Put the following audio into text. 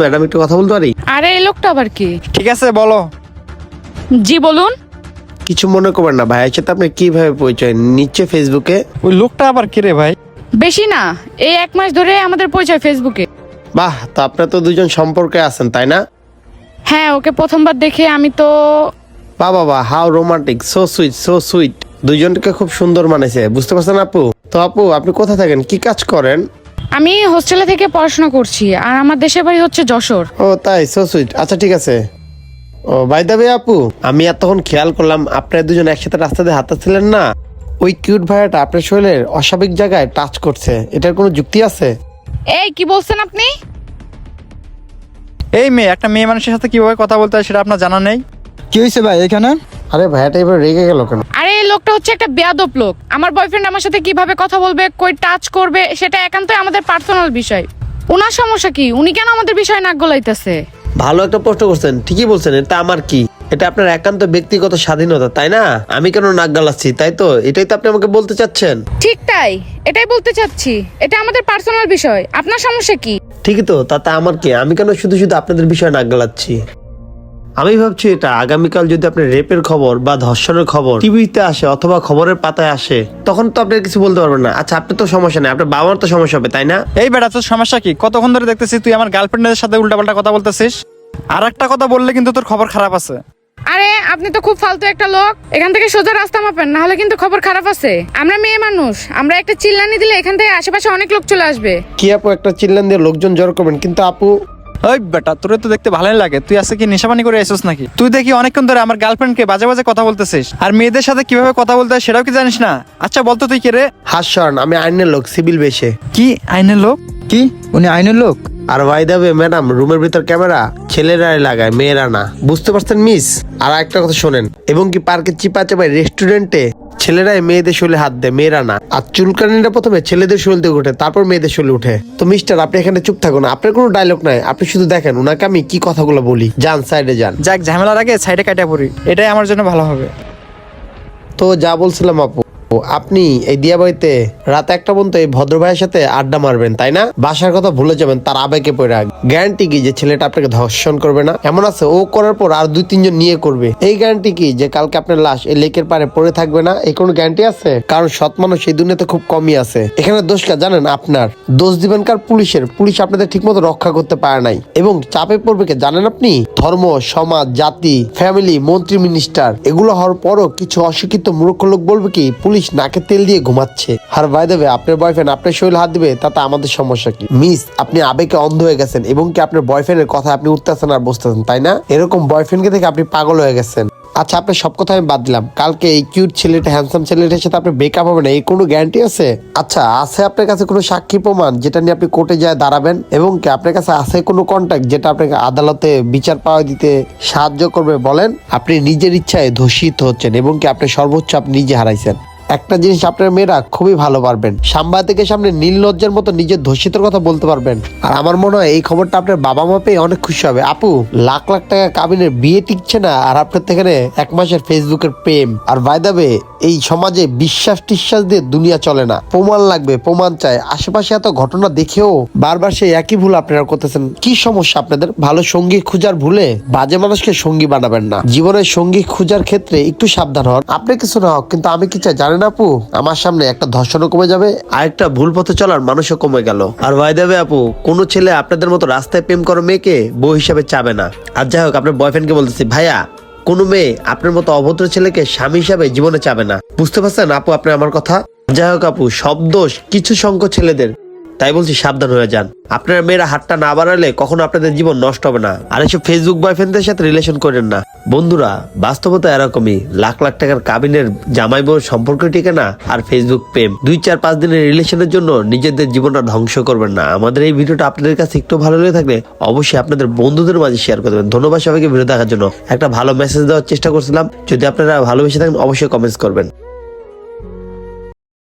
Madam একটু কথা বলতে পারি? আরে এই লোকটা আবার কি? ঠিক আছে বলো। জি বলুন। কিছু মনে করবেন না ভাইয়ের সাথে আপনি কীভাবে পরিচয় নিচ্ছে ফেসবুকে ওই লোকটা আবার কে রে ভাই? বেশি না এই এক মাস ধরে আমাদের পরিচয় ফেসবুকে বাহ তো আপনারা তো দুজন সম্পর্কে আছেন তাই না? হ্যাঁ ওকে প্রথমবার দেখে আমি তো বা বাবা how romantic so sweet so sweet দুজনকে খুব সুন্দর মানেছে বুঝতে পারছেন আপু? তো আপু আপনি কোথায় থাকেন? কি কাজ করেন? আমি হোস্টেলে থেকে পড়াশোনা করছি আর আমার দেশের বাড়ি হচ্ছে যশোর। ও তাই? সো সুইট আচ্ছা ঠিক আছে। ও বাই দাবে আপু আমি এতক্ষণ খেয়াল করলাম আপনারা দুজন একসাথে রাস্তা দিয়ে হাঁটাচ্ছিলেন না? ওই কিউট ভাইয়াটা আপনার শরীরের অস্বাভাবিক জায়গায় টাচ করছে। এটার কোনো যুক্তি আছে? এই কি বলছেন আপনি? এই মেয়ে একটা মেয়ে মানুষের সাথে কীভাবে কথা বলতে হয় সেটা আপনার জানা নেই? কি হয়েছে ভাই এখানে? আরে ভাইয়াটা এবার রেগে গেল কেন? এই লোকটা হচ্ছে একটা বেয়াদব লোক। আমার বয়ফ্রেন্ড আমার সাথে কীভাবে কথা বলবে কই টাচ করবে সেটা একান্তই আমাদের পার্সোনাল বিষয়। ওনার সমস্যা কি? উনি কেন আমাদের বিষয় নাক গলাইতেছে? ভালো একটা প্রশ্ন করছেন। ঠিকই বলছেন এটা আমার কি? এটা আপনার একান্ত ব্যক্তিগত স্বাধীনতা তাই না? আমি কেন নাক গালাচ্ছি তাই তো? এটাই তো আপনি আমাকে বলতে চাচ্ছেন। ঠিক তাই এটাই বলতে চাচ্ছি। এটা আমাদের পার্সোনাল বিষয়। আপনার সমস্যা কি? ঠিকই তো তাতে আমার কি? আমি কেন শুধু শুধু আপনাদের বিষয়ে নাক গালাচ্ছি? আমি ভাবছি এটা আগামীকাল যদি আপনি রেপের খবর বা ধর্ষণের খবর টিভিতে আসে অথবা খবরের পাতায় আসে তখন তো আপনি কিছু বলতে পারবেন না। আচ্ছা আপনার তো সমস্যা নেই আপনার বাবার তো সমস্যা হবে তাই না? এই বেটা তোর সমস্যা কি? কতক্ষণ ধরে দেখতেছিস তুই আমার গার্লফ্রেন্ডের সাথে উল্টাপাল্টা কথা বলতেছিস? আর একটা কথা বললে কিন্তু তোর খবর খারাপ আছে। আরে আপনি তো খুব ফালতু একটা লোক। এখান থেকে সোজা রাস্তা মাপেন না হলে কিন্তু খবর খারাপ আছে। আমরা মেয়ে মানুষ আমরা একটা চিল্লানি দিলে এখান থেকে আশেপাশে অনেক লোক চলে আসবে। কি আপু একটা চিল্লান দিয়ে লোকজন জড় করবেন কিন্তু আপু ওই বেটা তোরে তো দেখতে ভালোই লাগে। তুই আজকে কি নেশাবানি করে এসেছিস নাকি? তুই দেখি অনেকক্ষণ ধরে আমার গার্লফ্রেন্ডকে বাজে বাজে কথা বলতেছিস আর মেয়েদের সাথে কীভাবে কথা বলতে হয় সেটাও কি জানিস না? আচ্ছা বলতো তুই কে রে? হাস্যন আমি আইনের লোক সিভিল বেশে। কি আইনের লোক? কি? উনি আইনের লোক? আর ভাই দেবে ম্যাডাম রুমের ভিতর ক্যামেরা ছেলেরাই লাগায় মেয়েরা না। বুঝতে পারছেন মিস আর একটা কথা শোনেন। এবং কি পার্কে চিপা চাপাই রেস্টুরেন্টে ছেলেরাই মেয়েদের শরীরে হাত দেয় মেয়েরা না। আর চুলকানিটা প্রথমে ছেলেদের শরীর থেকে উঠে তারপর মেয়েদের শরীরে উঠে তো মিস্টার আপনি এখানে চুপ থাকুন আপনার কোনো ডায়লগ নাই। আপনি শুধু দেখেন ওনাকে আমি কি কথাগুলো বলি। যান সাইডে যান। যাক ঝামেলার আগে সাইডে কাটা পড়ি। এটাই আমার জন্য ভালো হবে। তো যা বলছিলাম আপু। আপনি এই দিয়াবাড়িতে রাত একটা পর্যন্ত এই ভদ্র ভাইয়ের সাথে আড্ডা মারবেন, তাই না? বাসার কথা ভুলে যাবেন, তার আবেগে পড়ে গ্যারান্টি কি যে ছেলেটা আপনাকে ধর্ষণ করবে না? এমন আছে, ও করার পর আর দুই তিনজন নিয়ে করবে। এই গ্যারান্টি কি যে কালকে আপনার লাশ এই লেকের পারে পড়ে থাকবে না? এই কোনো গ্যারান্টি আছে? কারণ সৎ মানুষ এই দুনিয়াতে খুব কমই আছে। এখানে দোষ কার জানেন? আপনার। দোষ দিবেন কার? পুলিশের। পুলিশ আপনাদের ঠিকমতো রক্ষা করতে পারে নাই। এবং চাপে পড়বে কে জানেন আপনি? ধর্ম, সমাজ, জাতি ফ্যামিলি মন্ত্রী মিনিস্টার এগুলো হওয়ার পরও কিছু অশিক্ষিত মূর্খ লোক বলবে কি, পুলিশ নাকে তেল দিয়ে ঘুমাচ্ছে। আর ভাই দেবে আপনার বয়ফ্রেন্ড আপনার শরীর হাত দিবে, তাতে আমাদের সমস্যা কি? মিস আপনি আবেগে অন্ধ হয়ে গেছেন এবং কি আপনার বয়ফ্রেন্ডের কথা আপনি উঠতেছেন আর বসতেছেন, তাই না? এরকম বয়ফ্রেন্ডকে দেখে আপনি পাগল হয়ে গেছেন। আচ্ছা আপনার সব কথা আমি বাদ দিলাম। কালকে এই কিউট ছেলেটা হ্যান্ডসাম ছেলেটার সাথে আপনি ব্রেকআপ হবে না এই কোনো গ্যারান্টি আছে? আচ্ছা আছে আপনার কাছে কোনো সাক্ষী প্রমাণ যেটা নিয়ে আপনি কোর্টে যায় দাঁড়াবেন এবং কি আপনার কাছে আছে কোনো কন্ট্যাক্ট যেটা আপনাকে আদালতে বিচার পাওয়া দিতে সাহায্য করবে বলেন? আপনি নিজের ইচ্ছায় ধর্ষিত হচ্ছেন এবং কি আপনি সর্বোচ্চ আপনি নিজে হারাইছেন। একটা জিনিস আপনার মেয়েরা খুবই ভালো পারবেন। সাংবাদিকের সামনে নীল লজ্জার মতো নিজের ধর্ষিতর কথা বলতে পারবেন। আর আমার মনে হয় এই খবরটা আপনার বাবা মা পেয়ে অনেক খুশি হবে। আপু, লাখ লাখ টাকা কাবিনের বিয়ে টিকছে না, আর আপনার থেকে এক মাসের ফেসবুকের প্রেম। আর বাইদাবে এই সমাজে বিশ্বাস টিশ্বাস দিয়ে দুনিয়া চলে না। প্রমাণ লাগবে, প্রমাণ চায় আশেপাশে এত ঘটনা দেখেও বারবার সেই একই ভুল আপনারা করতেছেন। কি সমস্যা আপনাদের? ভালো সঙ্গী খুঁজার ভুলে বাজে মানুষকে সঙ্গী বানাবেন না। জীবনের সঙ্গী খুঁজার ক্ষেত্রে একটু সাবধান হন। আপনি কিছু না হোক, কিন্তু আমি কি চাই জানেন আপু? আমার সামনে একটা ধর্ষণও কমে যাবে আর একটা ভুল পথে চলার মানুষও কমে গেল। আর ভাই দেবে আপু, কোনো ছেলে আপনাদের মতো রাস্তায় প্রেম করো মেয়েকে বউ হিসাবে চাবে না। আর যাই হোক, আপনার বয়ফ্রেন্ডকে বলতেছি, ভাইয়া কোনো মেয়ে আপনার মতো অভদ্র ছেলেকে স্বামী হিসাবে জীবনে চাবে না। বুঝতে পারছেন আপু আপনি আমার কথা? যাই হোক আপু, সব দোষ কিছু সংখ্যক ছেলেদের। তাই বলছি সাবধান হয়ে যান। আপনার মেয়েরা হাতটা না বাড়ালে কখনো আপনাদের জীবন নষ্ট হবে না। আর এসব ফেসবুক বয়ফ্রেন্ডদের সাথে রিলেশন করেন না। বন্ধুরা, বাস্তবতা এরকমই। লাখ লাখ টাকার কাবিনের জামাই বউর সম্পর্ক টিকে না আর ফেসবুক প্রেম। দুই চার পাঁচ দিনের রিলেশনের জন্য নিজেদের জীবনটা ধ্বংস করবেন না। আমাদের এই ভিডিওটা আপনাদের কাছে একটু ভালো লেগে থাকলে অবশ্যই আপনাদের বন্ধুদের মাঝে শেয়ার করে দেবেন। ধন্যবাদ সবাইকে ভিডিও দেখার জন্য। একটা ভালো মেসেজ দেওয়ার চেষ্টা করছিলাম। যদি আপনারা ভালোবেসে থাকেন, অবশ্যই কমেন্টস করবেন।